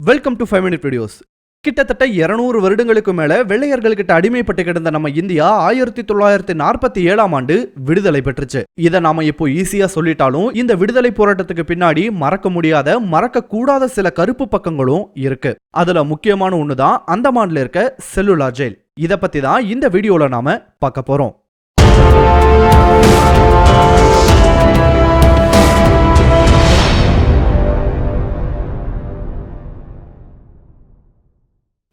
Welcome to five minute videos கிட்டத்தட்ட 200 வருடங்களுக்கு மேலே வெள்ளையர்கள்கிட்ட அடிமைப்பட்டு கிடந்த நம்ம இந்தியா ஆயிரத்தி தொள்ளாயிரத்தி நாற்பத்தி ஏழாம் ஆண்டு விடுதலை பெற்றுச்சு. இதை நாம இப்போ ஈஸியா சொல்லிட்டாலும் இந்த விடுதலை போராட்டத்துக்கு பின்னாடி மறக்க முடியாத மறக்க கூடாத சில கருப்பு பக்கங்களும் இருக்கு. அதுல முக்கியமான ஒண்ணுதான் அந்தமான்ல இருக்க செல்லுலார் ஜெயில். இதை பத்தி தான் இந்த வீடியோல நாம பார்க்க போறோம்.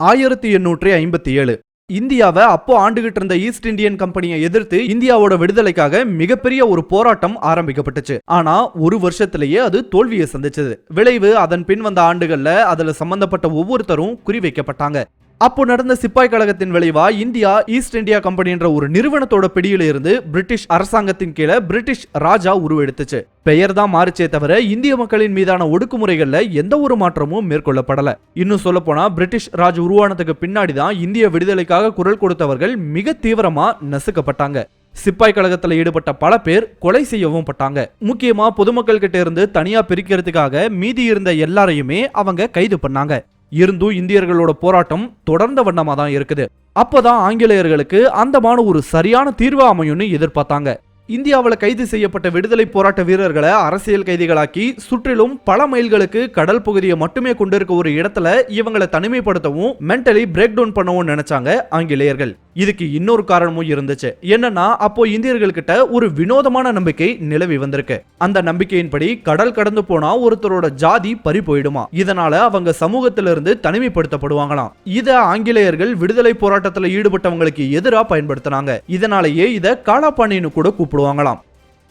ஆயிரத்தி எண்ணூற்றி ஐம்பத்தி ஏழு. இந்தியாவை அப்போ ஆண்டுகிட்டு இருந்த ஈஸ்ட் இந்தியன் கம்பெனியை எதிர்த்து இந்தியாவோட விடுதலைக்காக மிகப்பெரிய ஒரு போராட்டம் ஆரம்பிக்கப்பட்டுச்சு. ஆனா ஒரு வருஷத்திலேயே அது தோல்வியை சந்திச்சது. விளைவு அதன் பின் வந்த ஆண்டுகள்ல அதுல சம்பந்தப்பட்ட ஒவ்வொருத்தரும் குறிவைக்கப்பட்டாங்க. அப்போ நடந்த சிப்பாய் கழகத்தின் விளைவா இந்தியா ஈஸ்ட் இந்தியா கம்பெனின்ற ஒரு நிறுவனத்தோட பிடியில இருந்து பிரிட்டிஷ் அரசாங்கத்தின் கீழே பிரிட்டிஷ் ராஜா உருவெடுத்துச்சு. பெயர் தான் மாறுச்சே தவிர இந்திய மக்களின் மீதான ஒடுக்குமுறைகள்ல எந்த ஒரு மாற்றமும் மேற்கொள்ளப்படல. இன்னும் சொல்ல போனா பிரிட்டிஷ் ராஜ் உருவானதுக்கு பின்னாடி தான் இந்திய விடுதலைக்காக குரல் கொடுத்தவர்கள் மிக தீவிரமா நசுக்கப்பட்டாங்க. சிப்பாய் கழகத்துல ஈடுபட்ட பல பேர் கொலை செய்யவும் பட்டாங்க. முக்கியமா பொதுமக்கள் கிட்ட இருந்து தனியா பிரிக்கிறதுக்காக மீதி இருந்த எல்லாரையுமே அவங்க கைது பண்ணாங்க. இருந்தும் இந்தியர்களோட போராட்டம் தொடர்ந்த வண்ணமாக தான் இருக்குது. அப்பதான் ஆங்கிலேயர்களுக்கு அந்தமான ஒரு சரியான தீர்வு அமையும்னு எதிர்பார்த்தாங்க. இந்தியாவில் கைது செய்யப்பட்ட விடுதலை போராட்ட வீரர்களை அரசியல் கைதிகளாக்கி சுற்றிலும் பல மைல்களுக்கு கடல் பகுதியை மட்டுமே கொண்டிருக்க ஒரு இடத்துல இவங்களை தனிமைப்படுத்தவும் மென்டலி பிரேக் டவுன் பண்ணவும் நினைச்சாங்க ஆங்கிலேயர்கள். இதுக்கு இன்னொரு காரணமும் இருந்துச்சு. என்னன்னா அப்போ இந்தியர்கள்கிட்ட ஒரு வினோதமான நம்பிக்கை நிலவி வந்திருக்கு. அந்த நம்பிக்கையின்படி கடல் கடந்து போனா ஒருத்தரோட ஜாதி பறி போயிடுமா? இதனால அவங்க சமூகத்திலிருந்து தனிமைப்படுத்தப்படுவாங்களாம். இத ஆங்கிலேயர்கள் விடுதலை போராட்டத்தில் ஈடுபட்டவங்களுக்கு எதிராக பயன்படுத்தினாங்க. இதனாலேயே இதை காலாப்பாணின்னு கூட கூப்பிடுவாங்களாம்.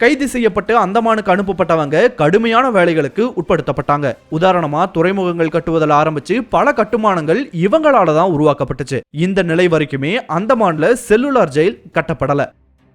கைது செய்யப்பட்டு அந்தமானுக்கு அனுப்பப்பட்டவங்க கடுமையான வேலைகளுக்கு உட்படுத்தப்பட்டாங்க. உதாரணமா துறைமுகங்கள் கட்டுவதில் ஆரம்பிச்சு பல கட்டுமானங்கள் இவங்களால தான் உருவாக்கப்பட்டுச்சு. இந்த நிலை வரைக்குமே அந்தமான்ல செல்லுலார் ஜெயில் கட்டப்படல.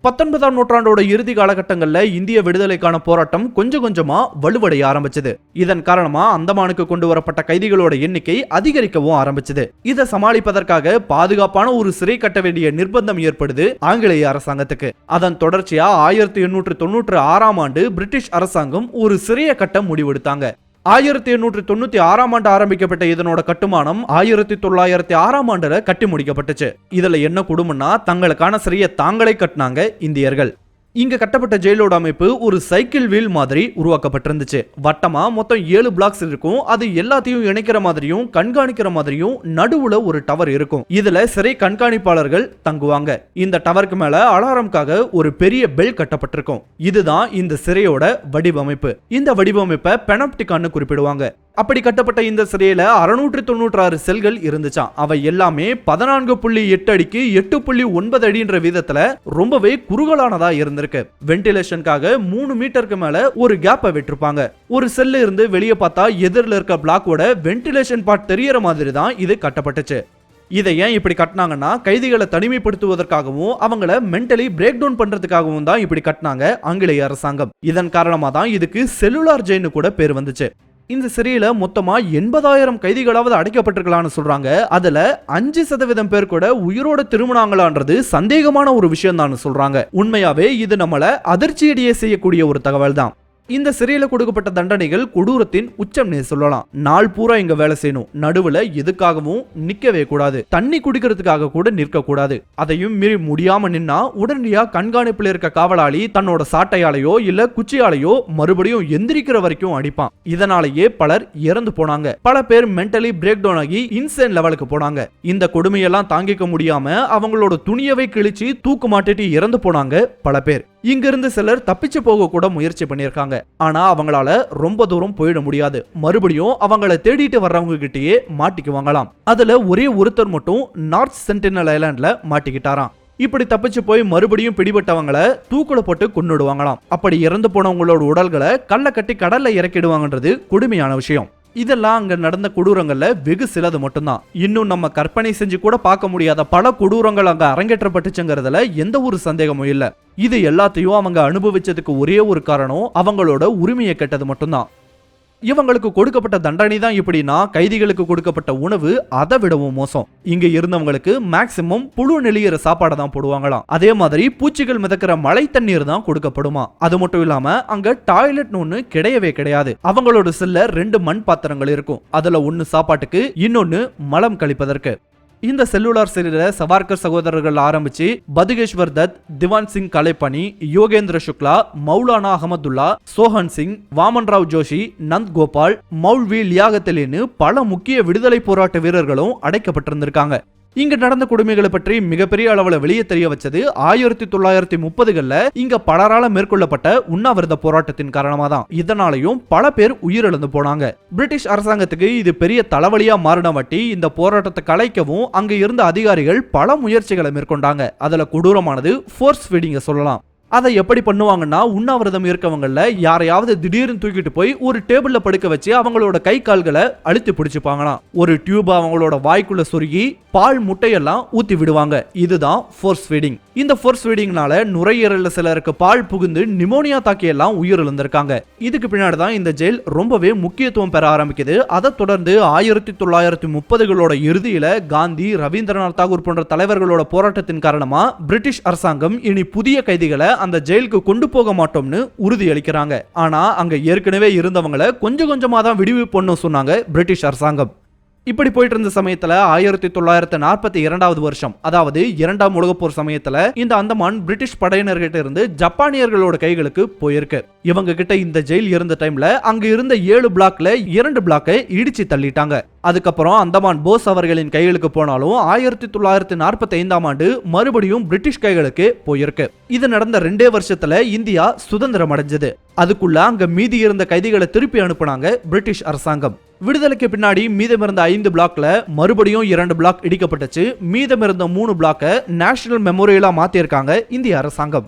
பத்தொன்பதாம் நூற்றாண்டோட இறுதி காலகட்டங்களில் இந்திய விடுதலைக்கான போராட்டம் கொஞ்சம் கொஞ்சமா வலுவடைய ஆரம்பிச்சது. இதன் காரணமா அந்தமானுக்கு கொண்டு வரப்பட்ட கைதிகளோட எண்ணிக்கை அதிகரிக்கவும் ஆரம்பிச்சது. இதை சமாளிப்பதற்காக பாதுகாப்பான ஒரு சிறை கட்ட வேண்டிய நிர்பந்தம் ஏற்படுது ஆங்கிலேய அரசாங்கத்துக்கு. அதன் தொடர்ச்சியா ஆயிரத்தி எண்ணூற்று தொண்ணூற்று ஆறாம் ஆண்டு பிரிட்டிஷ் அரசாங்கம் ஒரு சிறையை கட்ட முடிவெடுத்தாங்க. ஆயிரத்தி எண்ணூற்றி தொண்ணூத்தி ஆறாம் ஆண்டு ஆரம்பிக்கப்பட்ட இதனோட கட்டுமானம் ஆயிரத்தி தொள்ளாயிரத்தி ஆறாம் ஆண்டுல கட்டி முடிக்கப்பட்டுச்சு. இதுல என்ன குடும்பம்னா தங்களுக்கான சிறையை தாங்களே கட்டினாங்க இந்தியர்கள். இங்க கட்டப்பட்ட ஜெயிலோட அமைப்பு ஒரு சைக்கிள் வீல் மாதிரி உருவாக்கப்பட்டிருந்துச்சு. வட்டமா மொத்தம் ஏழு பிளாக்ஸ் இருக்கும். அது எல்லாத்தையும் இணைக்கிற மாதிரியும் கண்காணிக்கிற மாதிரியும் நடுவுல ஒரு டவர் இருக்கும். இதுல சிறை கண்காணிப்பாளர்கள் தங்குவாங்க. இந்த டவருக்கு மேல அலாரம்காக ஒரு பெரிய பெல் கட்டப்பட்டிருக்கும். இதுதான் இந்த சிறையோட வடிவமைப்பு. இந்த வடிவமைப்பை பெனப்டிகான்னு குறிப்பிடுவாங்க. அப்படி கட்டப்பட்ட இந்த சிறையில் அறுநூற்றி தொண்ணூற்றாறு செல்கள் இருந்துச்சான் அவை எல்லாமே பதினான்கு புள்ளி எட்டு அடிக்கு எட்டு புள்ளி ஒன்பது அடின்ற விதத்தில் ரொம்பவே குறுகலானதா இருந்திருக்கு. வென்டிலேஷனுக்காக மூணு மீட்டருக்கு மேல ஒரு கேப்பை விட்டிருப்பாங்க. ஒரு செல்ல இருந்து வெளியே பார்த்தா எதிரில் இருக்க பிளாக்கோட வென்டிலேஷன் பார்ட் தெரியற மாதிரி தான் இது கட்டப்பட்டுச்சு. இதை ஏன் இப்படி கட்டினாங்கன்னா கைதிகளை தனிமைப்படுத்துவதற்காகவும் அவங்கள மென்டலி பிரேக் டவுன் பண்றதுக்காகவும் தான் இப்படி கட்டினாங்க ஆங்கிலேய அரசாங்கம். இதன் காரணமா தான் இதுக்கு செல்லுலார் ஜெயின்னு கூட பேர் வந்துச்சு. இந்த சிறையில் மொத்தமாக எண்பதாயிரம் கைதிகளாவது அடைக்கப்பட்டிருக்கலாம்னு சொல்கிறாங்க அதில் அஞ்சு சதவீதம் பேர் கூட உயிரோட திருமணாங்களான்றது சந்தேகமான ஒரு விஷயம் தான் சொல்கிறாங்க உண்மையாகவே இது நம்மளை அதிர்ச்சியடைய செய்யக்கூடிய ஒரு தகவல் தான் இந்த சிறையில் கொடுக்கப்பட்ட தண்டனைகள் கொடூரத்தின் உச்சம்னே சொல்லலாம். நாள் பூரா இங்க வேலை செய்யணும். நடுவுல எதுக்காகவும் நிக்கவே கூடாது. தண்ணி குடிக்கிறதுக்காக கூட நிற்க கூடாது. அதையும் மீறி முடியாம நின்னா உடனடியா கண்காணிப்பில் இருக்க காவலாளி தன்னோட சாட்டையாலையோ இல்ல குச்சியாலையோ மறுபடியும் எந்திரிக்கிற வரைக்கும் அடிப்பான். இதனாலேயே பலர் இறந்து போனாங்க. பல பேர் மென்டலி பிரேக் டவுன் ஆகி இன்சேன் லெவலுக்கு போனாங்க. இந்த கொடுமையெல்லாம் தாங்கிக்க முடியாம அவங்களோட துணியவை கிழிச்சு தூக்கு மாட்டிட்டு இறந்து போனாங்க பல பேர். இங்கிருந்து சிலர் தப்பிச்சு போக கூட முயற்சி பண்ணியிருக்காங்க. ஆனா அவங்களால ரொம்ப தூரம் போயிட முடியாது. மறுபடியும் அவங்கள தேடிட்டு வர்றவங்க கிட்டேயே மாட்டிக்குவாங்களாம். அதுல ஒரே ஒருத்தர் மட்டும் நார்த் சென்டினல் ஐலாண்ட்ல மாட்டிக்கிட்டாராம். இப்படி தப்பிச்சு போய் மறுபடியும் பிடிபட்டவங்கள தூக்குல போட்டு கொண்டுடுவாங்களாம் அப்படி இறந்து போனவங்களோட உடல்களை கல்ல கட்டி கடல்ல இறக்கிடுவாங்கன்றது கொடுமையான விஷயம். இதெல்லாம் அங்க நடந்த கொடூரங்கள்ல வெகு சிலது மட்டும்தான். இன்னும் நம்ம கற்பனை செஞ்சு கூட பார்க்க முடியாத பல கொடூரங்கள் அங்க அரங்கேற்றப்பட்டுச்சுங்கிறதுல எந்த ஒரு சந்தேகமும் இல்லை. இது எல்லாத்தையும் அவங்க அனுபவிச்சதுக்கு ஒரே ஒரு காரணம் அவங்களோட உரிமையை கெட்டது மட்டும்தான். இவங்களுக்கு கொடுக்கப்பட்ட தண்டனை தான் இப்படின்னா கைதிகளுக்கு கொடுக்கப்பட்ட உணவு அதை விடவும் மோசம். இங்க இருந்தவங்களுக்கு மேக்சிமம் புழு நெளியிற சாப்பாடை தான் போடுவாங்களாம். அதே மாதிரி பூச்சிகள் மிதக்கிற மழை தண்ணீர் தான் கொடுக்கப்படுமா? அது மட்டும் இல்லாம அங்க டாய்லெட்னு ஒண்ணு கிடையவே கிடையாது. அவங்களோட செல்ல ரெண்டு மண் பாத்திரங்கள் இருக்கும். அதுல ஒன்னு சாப்பாட்டுக்கு இன்னொன்னு மலம் கழிப்பதற்கு. இந்த செல்லுலார் சிறையில சவார்கர் சகோதரர்கள் ஆரம்பிச்சு பதுகேஸ்வர் தத் திவான் சிங் கலைப்பணி யோகேந்திர சுக்லா மௌலானா அகமதுல்லா சோஹன் சிங் வாமன் ராவ் ஜோஷி நந்த் கோபால் மௌல்வி லியாகத்தலின்னு பல முக்கிய விடுதலை போராட்ட வீரர்களும் அடைக்கப்பட்டிருந்திருக்காங்க. இங்க நடந்த கொடுமைகளை பற்றி மிகப்பெரிய அளவில் வெளியே தெரிய வச்சது ஆயிரத்தி தொள்ளாயிரத்தி முப்பதுகள்ல இங்க பலரால மேற்கொள்ளப்பட்ட உண்ணாவிரத போராட்டத்தின் காரணமா தான் இதனாலையும் பல பேர் உயிரிழந்து போனாங்க. பிரிட்டிஷ் அரசாங்கத்துக்கு இது பெரிய தலைவலியா மாறின வட்டி இந்த போராட்டத்தை கலைக்கவும் அங்க இருந்த அதிகாரிகள் பல முயற்சிகளை மேற்கொண்டாங்க. அதுல கொடூரமானது ஃபோர்ஸ் ஃபீடிங்க சொல்லலாம். அதை எப்படி பண்ணுவாங்கன்னா உண்ணாவிரதம் இருக்கவங்கள யாரையாவது திடீர்னு தூக்கிட்டு போய் ஒரு டேபிள்ல படுக்க வச்சு அவங்களோட கை கால்களை அழுத்தி பிடிச்சிப்பாங்களாம். ஒரு டியூப் அவங்களோட வாய்க்குள்ள சொருகி பால் முட்டையெல்லாம் ஊத்தி விடுவாங்க. இதுதான் ஃபோர்ஸ் ஃபீடிங் இந்த ஃபோர்ஸ் ஃபீடிங்னால நுரையீரல்ல சிலருக்கு பால் புகுந்து நிமோனியா தாக்கி எல்லாம் உயிரிழந்திருக்காங்க. இதுக்கு பின்னாடி தான் இந்த ஜெயில் ரொம்பவே முக்கியத்துவம் பெற ஆரம்பிக்குது. அதை தொடர்ந்து ஆயிரத்தி தொள்ளாயிரத்தி முப்பதுகளோட இறுதியில காந்தி ரவீந்திரநாத் தாகூர் போன்ற தலைவர்களோட போராட்டத்தின் காரணமா பிரிட்டிஷ் அரசாங்கம் இனி புதிய கைதிகளை அந்த ஜெயிலுக்கு கொண்டு போக மாட்டோம்னு உறுதி அளிக்கிறாங்க. ஆனா அங்க ஏற்கனவே இருந்தவங்களை கொஞ்சம் கொஞ்சமா தான் விடுவிப்போன்னு சொன்னாங்க பிரிட்டிஷ் அரசாங்கம். இப்படி போயிட்டு இருந்த சமயத்துல ஆயிரத்தி தொள்ளாயிரத்தி நாற்பத்தி இரண்டாவது வருஷம் அதாவது இரண்டாம் உலகப்போர் சமயத்துல இந்த அந்தமான் பிரிட்டிஷ் படையினர்கிட்ட இருந்து ஜப்பானியர்களோட கைகளுக்கு போயிருக்கு. இவங்க கிட்ட இந்த ஜெயில் இருந்த டைம்ல அங்க இருந்த ஏழு பிளாக்ல இரண்டு பிளாக்கை இடிச்சு தள்ளிட்டாங்க. அதுக்கப்புறம் அந்தமான் போஸ் அவர்களின் கைகளுக்கு போனாலும் ஆயிரத்தி தொள்ளாயிரத்தி நாற்பத்தி ஐந்தாம் ஆண்டு மறுபடியும் பிரிட்டிஷ் கைகளுக்கு போயிருக்கு. இது நடந்த ரெண்டே வருஷத்துல இந்தியா சுதந்திரம் அடைஞ்சது. அதுக்குள்ள அங்க மீதி இருந்த கைதிகளை திருப்பி அனுப்புனாங்க பிரிட்டிஷ் அரசாங்கம். விடுதலைக்கு பின்னாடி மீதமிருந்த ஐந்து பிளாக்ல மறுபடியும் இரண்டு பிளாக் இடிக்கப்பட்டுச்சு. மீதமிருந்த மூணு பிளாக்கை நேஷனல் மெமோரியலா மாத்திருக்காங்க இந்திய அரசாங்கம்.